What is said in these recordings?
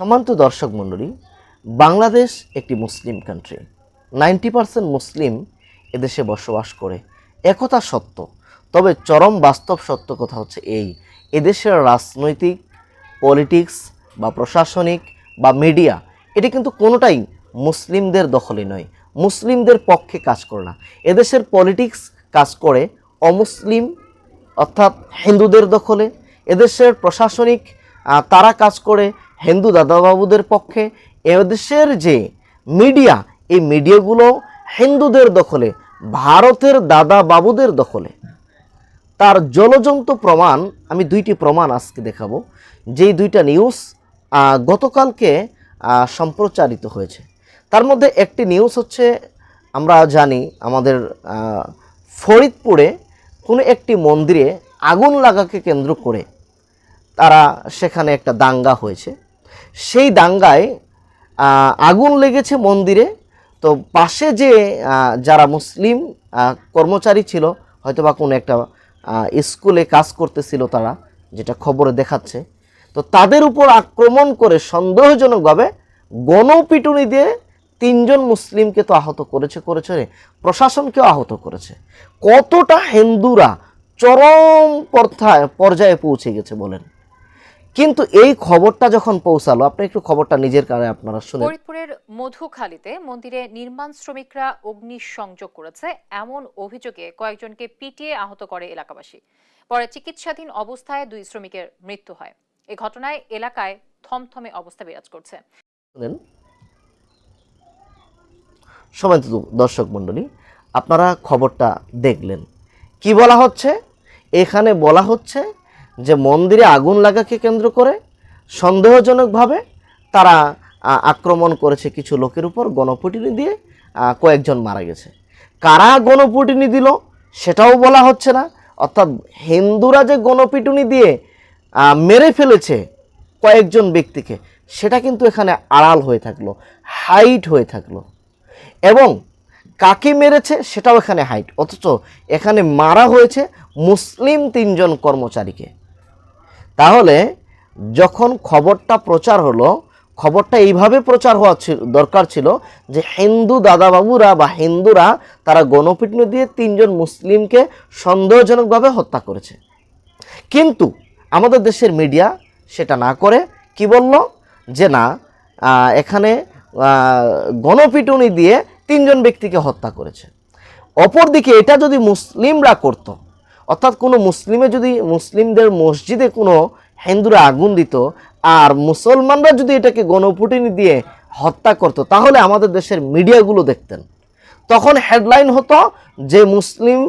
সম্মানিত দর্শক মণ্ডলী, বাংলাদেশ একটি Muslim country ninety percent Muslim এদেশে বসবাস করে। একথা সত্য, তবে চরম বাস্তব সত্য কথা হচ্ছে এই। এদেশের রাজনৈতিক পলিটিক্স বা প্রশাসনিক বা মিডিয়া এটি কিন্তু কোনোটাই মুসলিমদের দখলে নয়। মুসলিমদের পক্ষে কাজ করে না। এদেশের পলিটিক্স কাজ করে অমুসলিম, অর্থাৎ হিন্দুদের দখলে। এদেশের প্রশাসনিক তারা কাজ করে হিন্দু দাদাবাবুদের পক্ষে এদেশের যে মিডিয়া, এই মিডিয়াগুলো হিন্দুদের দখলে, ভারতের দাদা বাবুদের দখলে। তার জলজন্ত প্রমাণ, আমি দুইটি প্রমাণ আজকে দেখাবো। যেই দুইটা নিউজ গতকালকে সম্প্রচারিত হয়েছে। তার মধ্যে একটি নিউজ হচ্ছে, আমরা জানি আমাদের ফরিদপুরে কোনো একটি মন্দিরে আগুন লাগাকে কেন্দ্র করে তারা সেখানে একটা দাঙ্গা হয়েছে। সেই দাঙ্গায় আগুন লেগেছে মন্দিরে। তো পাশে যে যারা মুসলিম কর্মচারী ছিল হয়তো বা কোনো একটা স্কুলে কাজ করতেছিল তারা, যেটা খবরে দেখাচ্ছে। তো তাদের উপর আক্রমণ করে সন্দেহজনকভাবে গণপিটুনি দিয়ে তিনজন মুসলিমকে তো আহত করেছে করেছে প্রশাসনকেও আহত করেছে। কতটা হিন্দুরা চরম পর্যায়ে পৌঁছে গেছে বলেন? কিন্তু এই খবরটা যখন পৌঁছালো আপনি একটু খবরটা নিজের কানে আপনারা শুনে ফরিদপুরের মধুখালীতে মন্দিরে নির্মাণ শ্রমিকরা অগ্নিসংযোগ করেছে। এমন অভিযোগে কয়েকজনকে পিটিয়ে আহত করে এলাকাবাসী। পরে চিকিৎসাধীন অবস্থায় দুই শ্রমিকের মৃত্যু হয়। এ ঘটনায় এলাকায় থমথমে অবস্থা বিরাজ করছে। শুনেন। সমান্ত দর্শক মণ্ডলী আপনারা খবরটা দেখলেন। কি বলা হচ্ছে? এখানে বলা হচ্ছে যে মন্দিরে আগুন লাগাকে কেন্দ্র করে সন্দেহজনকভাবে তারা আক্রমণ করেছে কিছু লোকের উপর গণপিটুনি দিয়ে কয়েকজন মারা গেছে। কারা গণপিটুনি দিল সেটাও বলা হচ্ছে না। অর্থাৎ হিন্দুরা যে গণপিটুনি দিয়ে মেরে ফেলেছে কয়েকজন ব্যক্তিকে, সেটা কিন্তু এখানে আড়াল হয়ে থাকল, হাইট হয়ে থাকল। এবং কাকে মেরেছে সেটাও এখানে হাইট, অথচ এখানে মারা হয়েছে মুসলিম তিনজন কর্মচারীকে। তাহলে যখন খবরটা প্রচার হলো, খবরটা এইভাবে প্রচার হওয়া দরকার ছিল যে হিন্দু দাদাবাবুরা বা হিন্দুরা তারা গণপিটুনি দিয়ে তিনজন মুসলিমকে সন্দেহজনকভাবে হত্যা করেছে। কিন্তু আমাদের দেশের মিডিয়া সেটা না করে কি বলল? যে না এখানে গণপিটুনি দিয়ে তিনজন ব্যক্তিকে হত্যা করেছে। অপরদিকে এটা যদি মুসলিমরা করত অর্থাৎ কোনো মুসলিমে যদি মুসলিমদের মসজিদে কোনো হিন্দুরা আগুন দিত আর মুসলমানরা যদি এটাকে গণপিটুনি দিয়ে হত্যা করত, তাহলে আমাদের দেশের মিডিয়াগুলো দেখতেন। তখন হেডলাইন হতো যে মুসলিম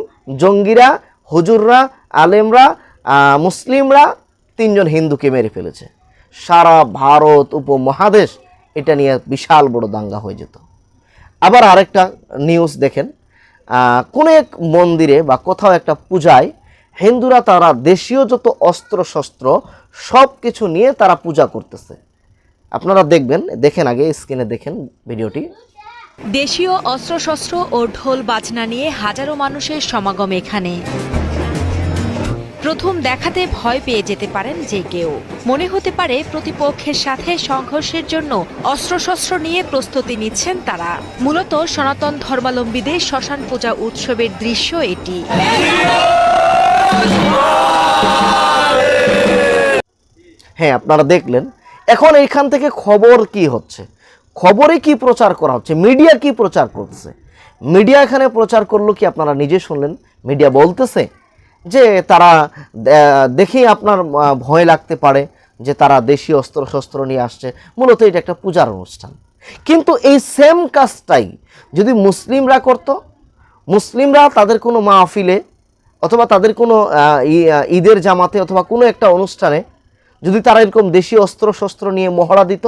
জঙ্গিরা, হুজুররা, আলেমরা মুসলিমরা তিনজন হিন্দুকে মেরে ফেলেছে। সারা ভারত উপমহাদেশ এটা নিয়ে বিশাল বড় দাঙ্গা হয়ে যেত। আবার আরেকটা নিউজ দেখেন কোনো এক মন্দিরে বা কোথাও একটা পূজায় হিন্দুরা তারা দেশীয় যত অস্ত্র শস্ত্র সব কিছু নিয়ে তারা পূজা করতেছে। আপনারা দেখবেন, দেখেন আগে, স্ক্রিনে দেখেন ভিডিওটি। দেশীয় অস্ত্রশস্ত্র ও ঢোল বাজনা নিয়ে হাজারো মানুষের সমাগম এখানে। প্রথম দেখাতে ভয় পেয়ে যেতে পারেন যে কেউ। মনে হতে পারে প্রতিপক্ষের সাথে সংঘর্ষের জন্য অস্ত্রশস্ত্র নিয়ে প্রস্তুতি নিচ্ছেন তারা। মূলত সনাতন ধর্মাবলম্বীদের শ্মশান পূজা উৎসবের দৃশ্য এটি। হ্যাঁ আপনারা দেখলেন। এখন এইখান থেকে খবর কি হচ্ছে? খবরে কি প্রচার করা হচ্ছে? মিডিয়া কি প্রচার করছে? মিডিয়া এখানে প্রচার করল কি আপনারা নিজে শুনলেন? মিডিয়া বলতেছে যে তারা দেখেই আপনার ভয় লাগতে পারে যে তারা দেশীয় অস্ত্র শস্ত্র নিয়ে আসছে। মূলত এটা একটা পূজার অনুষ্ঠান। কিন্তু এই সেম কাজটাই যদি মুসলিমরা করত, মুসলিমরা তাদের কোনো মাহফিলে অথবা তাদের কোনো ঈদের জামাতে অথবা কোনো একটা অনুষ্ঠানে যদি তারা এরকম দেশীয় অস্ত্র শস্ত্র নিয়ে মহড়া দিত,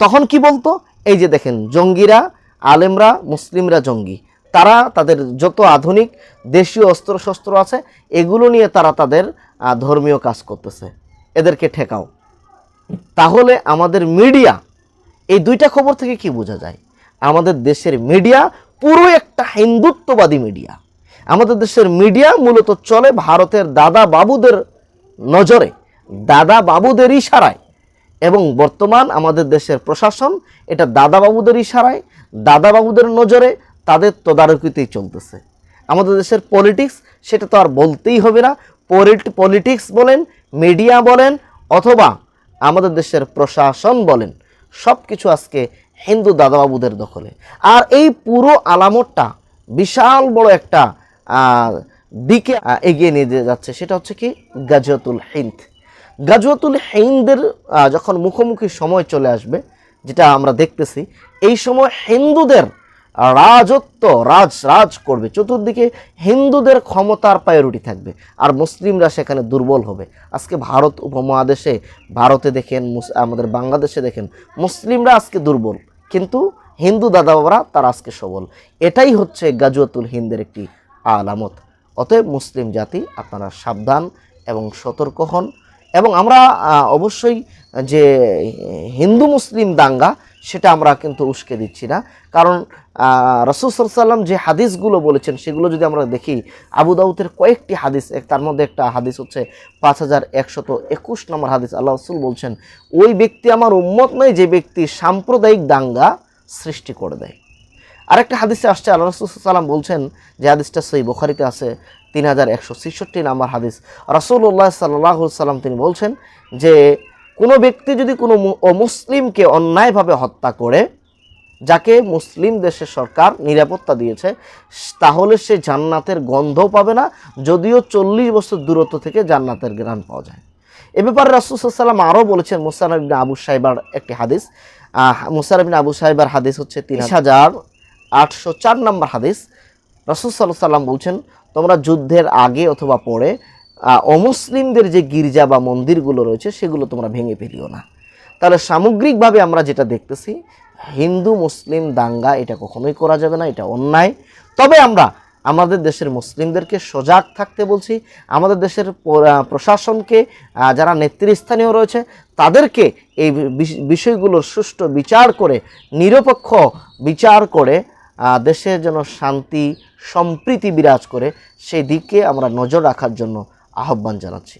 তখন কি বলতো? এই যে দেখেন, জঙ্গিরা, আলেমরা, মুসলিমরা জঙ্গি। তারা তাদের যত আধুনিক দেশীয় অস্ত্র শস্ত্র আছে, এগুলো নিয়ে তারা তাদের ধর্মীয় কাজ করতেছে। এদেরকে ঠেকাও। তাহলে আমাদের মিডিয়া, এই দুইটা খবর থেকে কি বোঝা যায়? আমাদের দেশের মিডিয়া পুরো একটা হিন্দুত্ববাদী মিডিয়া। আমাদের দেশের মিডিয়া মূলত চলে ভারতের দাদা বাবুদের নজরে, দাদা বাবুদের ইশারায়। এবং বর্তমান আমাদের দেশের প্রশাসন এটা দাদাবাবুদের ইশারায়, দাদা বাবুদের নজরে তাদের তদারকিতেই চলতেছে। আমাদের দেশের পলিটিক্স সেটা তো আর বলতেই হবে না। পলিটিক্স বলেন মিডিয়া বলেন, অথবা আমাদের দেশের প্রশাসন বলেন সব কিছু আজকে হিন্দু দাদাবাবুদের দখলে। আর এই পুরো আলামতটা বিশাল বড় একটা দিকে এগিয়ে নিয়ে যাচ্ছে, সেটা হচ্ছে কি গাজওয়াতুল হিন্দ। গাজওয়াতুল হিন্দের যখন মুখোমুখি সময় চলে আসবে, যেটা আমরা দেখতেছি, এই সময় হিন্দুদের রাজত্ব, রাজ রাজ করবে। চতুর্দিকে হিন্দুদের ক্ষমতার পায়রুটি থাকবে আর মুসলিমরা সেখানে দুর্বল হবে। আজকে ভারত উপমহাদেশে, ভারতে দেখেন আমাদের বাংলাদেশে দেখেন, মুসলিমরা আজকে দুর্বল। কিন্তু হিন্দু দাদা বাবারা তারা আজকে সবল। এটাই হচ্ছে গাজুয়াতুল হিন্দের একটি আলামত। অতএব মুসলিম জাতি, আপনারা সাবধান এবং সতর্ক হন। এবং আমরা অবশ্যই যে হিন্দু মুসলিম দাঙ্গা সেটা আমরা কিন্তু উস্কে দিচ্ছি না। কারণ রসুল সাল্লাম যে হাদিসগুলো বলেছেন, সেগুলো যদি আমরা দেখি, আবু দাউদের কয়েকটি হাদিস তার মধ্যে একটা হাদিস হচ্ছে পাঁচ হাজার একশত একুশ নম্বর হাদিস। আল্লাহ রসুল বলছেন, ওই ব্যক্তি আমার উম্মত নয় যে ব্যক্তি সাম্প্রদায়িক দাঙ্গা সৃষ্টি করে দেয়। আরেকটা হাদিসে আসছে আল্লাহ রসুল সাল্লাম বলছেন, যে হাদিসটা সেই বোখারিতে আছে, তিন হাজার একশো ছেষট্টি নাম্বার হাদিস। রসুল্লাহ সাল্লাহ সাল্লাম তিনি বলছেন যে কোনো ব্যক্তি যদি কোনো অমুসলিমকে অন্যায়ভাবে হত্যা করে, যাকে মুসলিম দেশের সরকার নিরাপত্তা দিয়েছে, তাহলে সে জান্নাতের গন্ধ পাবে না, যদিও চল্লিশ বছর দূরত্ব থেকে জান্নাতের গ্রান পাওয়া যায়। এ ব্যাপারে রাসুসাল্লাম আরও বলেছেন মুসানবিন আবু সাহেবার একটি হাদিস। মুসানবিন আবু সাহেবার হাদিস হচ্ছে তিন হাজার আটশো চার নম্বর হাদিস। রাসুল সাল্লাহ সাল্লাম বলছেন, তোমরা যুদ্ধের আগে অথবা পরে অমুসলিমদের যে গির্জা বা মন্দিরগুলো রয়েছে, সেগুলো তোমরা ভেঙে ফেলিও না। তাহলে সামগ্রিকভাবে আমরা যেটা দেখতেছি, হিন্দু, মুসলিম, দাঙ্গা, এটা কখনোই করা যাবে না, এটা অন্যায়। তবে আমরা, আমাদের দেশের মুসলিমদেরকে সজাগ থাকতে বলছি, আমাদের দেশের প্রশাসনকে যারা নেতৃস্থানীয় রয়েছে, তাদেরকে এই বিষ- বিষয়গুলোর সুষ্ঠু বিচার করে, নিরপেক্ষ বিচার করে দেশের যেন শান্তি, সম্প্রীতি বিরাজ করে, সেই দিকে আমরা নজর রাখার জন্য আহ্বান জানাচ্ছি।